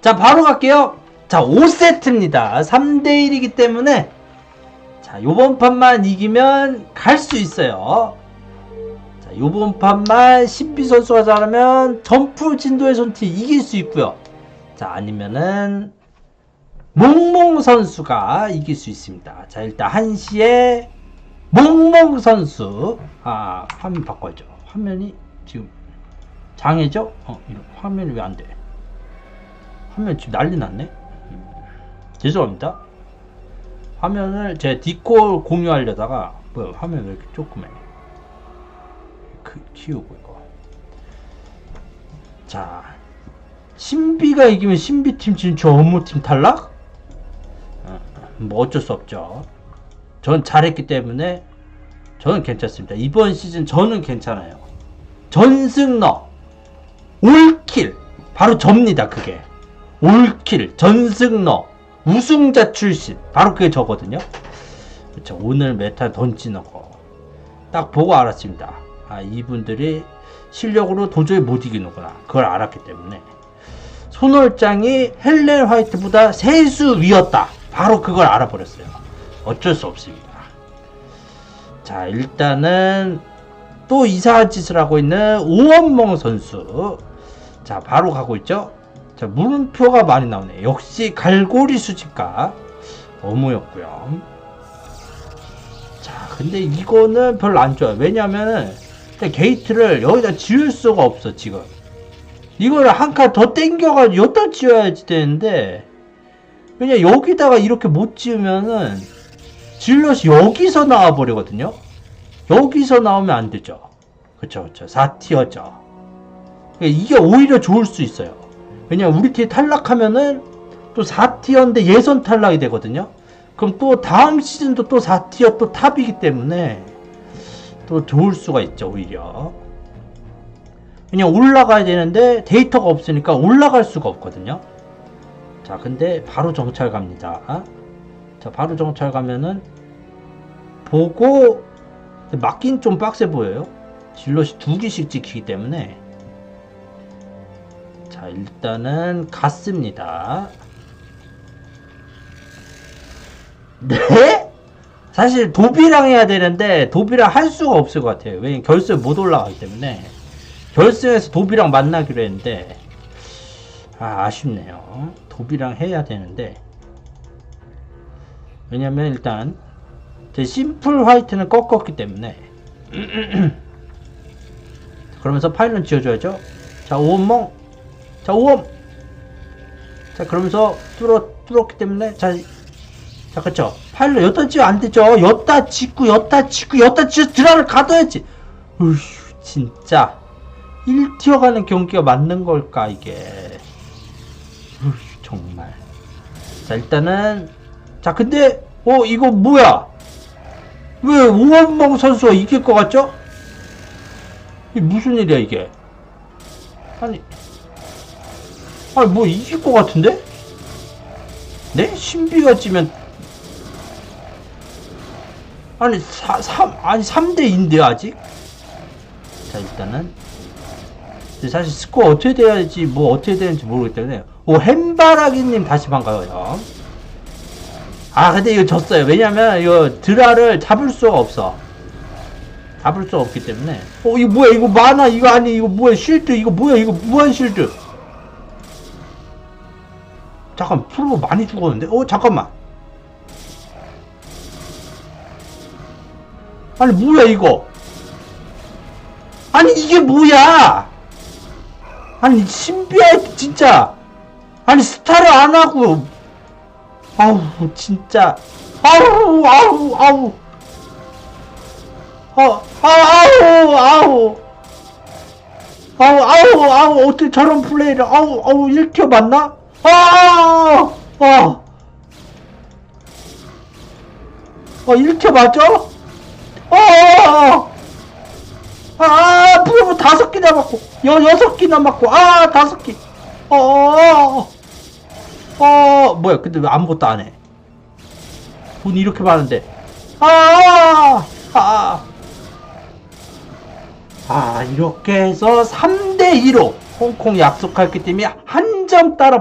자, 바로 갈게요. 자, 5세트입니다. 3대1이기 때문에, 자, 요번 판만 이기면 갈 수 있어요. 자, 요번 판만 신비 선수가 잘하면 점프 진도의 손티 이길 수 있고요. 자, 아니면은, 몽몽 선수가 이길 수 있습니다. 자, 일단 1시에 몽몽 선수. 아, 화면 바꿔야죠. 화면이 지금 장애죠? 어, 이런 화면이 왜 안 돼? 화면 지금 난리 났네? 음, 죄송합니다. 화면을 제 디콜 공유하려다가, 뭐야, 화면 왜 이렇게 조그매? 그, 키우고 이거. 자, 신비가 이기면 신비팀 진출, 업무팀 탈락? 어, 뭐 어쩔 수 없죠. 전 잘했기 때문에 저는 괜찮습니다. 이번 시즌 저는 괜찮아요. 전승러 올킬 바로 접니다. 그게 올킬 전승러 우승자 출신 바로 그게 저거든요. 그렇죠. 오늘 메타 던지는 거 딱 보고 알았습니다. 아 이분들이 실력으로 도저히 못 이기는구나. 그걸 알았기 때문에 손월장이 헬렌 화이트보다 세수 위였다. 바로 그걸 알아버렸어요. 어쩔 수 없습니다. 자, 일단은 또 이상한 짓을 하고 있는 오원몽 선수. 자, 바로 가고 있죠. 자, 물음표가 많이 나오네. 역시 갈고리 수집가 어무였고요. 자, 근데 이거는 별로 안 좋아요. 왜냐면은 게이트를 여기다 지을 수가 없어, 지금. 이거를 한 칸 더 땡겨가지고 여기다 지어야지 되는데 왜냐 여기다가 이렇게 못 지으면은 질럿이 여기서 나와 버리거든요 여기서 나오면 안 되죠 그쵸 그쵸 4티어죠 이게 오히려 좋을 수 있어요 왜냐 우리 팀 탈락하면은 또 4티어인데 예선 탈락이 되거든요 그럼 또 다음 시즌도 또 4티어 또 탑이기 때문에 또 좋을 수가 있죠 오히려 그냥 올라가야 되는데 데이터가 없으니까 올라갈 수가 없거든요. 자, 근데 바로 정찰 갑니다. 자, 바로 정찰 가면은 보고 맞긴 좀 빡세 보여요. 질럿이 두 개씩 찍히기 때문에 자, 일단은 갔습니다. 네? 사실 도비랑 해야 되는데 도비랑 할 수가 없을 것 같아요. 왜냐면 결승 못 올라가기 때문에 결승에서 도비랑 만나기로 했는데 아, 아쉽네요. 도비랑 해야 되는데 왜냐면 일단 제 심플 화이트는 꺾었기 때문에 그러면서 파일럿 지어줘야죠. 자 오원멍 자 오원 자 그러면서 뚫어 뚫었기 때문에 자 자, 그쵸. 파일럿 여따 지어 안 되죠. 여따 짓고, 여따 짓고, 여따 지어 드라를 가둬야지. 으휴, 진짜. 1티어 가는 경기가 맞는 걸까 이게 으, 정말 자 일단은 자 근데 어 이거 뭐야 왜 오원봉 선수가 이길 것 같죠? 이게 무슨 일이야 이게 아니 아니 뭐 이길 것 같은데? 네? 신비가 찌면. 아니 4, 3 아니 3대2인데요 아직? 자 일단은. 사실 스코어 어떻게 돼야지 뭐 어떻게 되는지 모르기 때문에 오 햄바라기님 다시 반가워요. 아 근데 이거 졌어요. 왜냐면 이거 드라를 잡을 수가 없어. 잡을 수가 없기 때문에. 어 이거 뭐야? 이거 만화 이거 아니 이거 뭐야? 쉴드? 이거 뭐야? 이거 무한 쉴드 잠깐 프로 많이 죽었는데? 어 잠깐만. 아니 뭐야 이거? 아니 이게 뭐야? 아니 신비할 진짜. 아니 스타를 안 하고. 아우 진짜. 아우 아우 아우. 아, 아우 아우. 아우 아우 아우 어떻게 저런 플레이를 아우 아우 1켜 맞나? 아 아 아. 어 1켜 맞죠? 어어어 아, 프로브 다섯 개 남았고, 여, 여섯 개 남았고, 아, 다섯 개. 어, 어, 뭐야, 근데 왜 아무것도 안 해? 돈 이렇게 많은데. 아, 아, 아, 이렇게 해서 3대2로 홍콩 약속했기 때문에 한 점 따라.